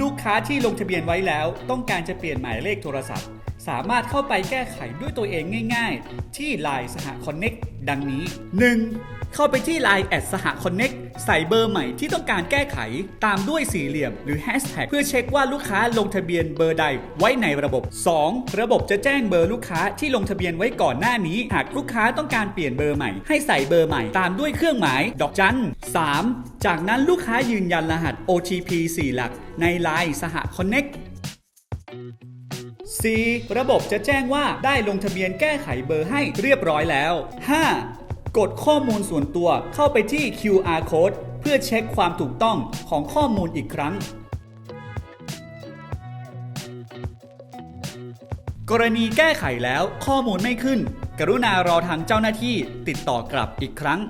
ลูกค้าที่ลงทะเบียนไว้แล้วต้องการจะเปลี่ยนหมายเลขโทรศัพท์ สามารถเข้าไปแก้ไขด้วยตัวเองง่ายๆ ที่ Line สหคอนเน็กดังนี้ 1. เข้าไปที่ Line แอดสหคอนเน็กใส่เบอร์ใหม่ที่ต้องการแก้ไขตามด้วยสี่เหลี่ยมหรือแฮชแท็กเพื่อเช็คว่าลูกค้าลงทะเบียนเบอร์ใดไว้ในระบบ 2. ระบบจะแจ้งเบอร์ลูกค้าที่ลงทะเบียนไว้ก่อนหน้านี้ หากลูกค้าต้องการเปลี่ยนเบอร์ใหม่ ให้ใส่เบอร์ใหม่ตามด้วยเครื่องหมายดอกจัน 3. จากนั้นลูกค้ายืนยันรหัส OTP 4 หลัก ใน Line สหคอนเน็ก 4. ระบบจะแจ้งว่าได้ลงทะเบียนแก้ไขเบอร์ให้เรียบร้อยแล้ว 5. กดข้อมูลส่วนตัวเข้าไปที่ QR code เพื่อเช็คความถูกต้องของข้อมูลอีกครั้ง กรณีแก้ไขแล้วข้อมูลไม่ขึ้น กรุณารอทางเจ้าหน้าที่ติดต่อกลับอีกครั้ง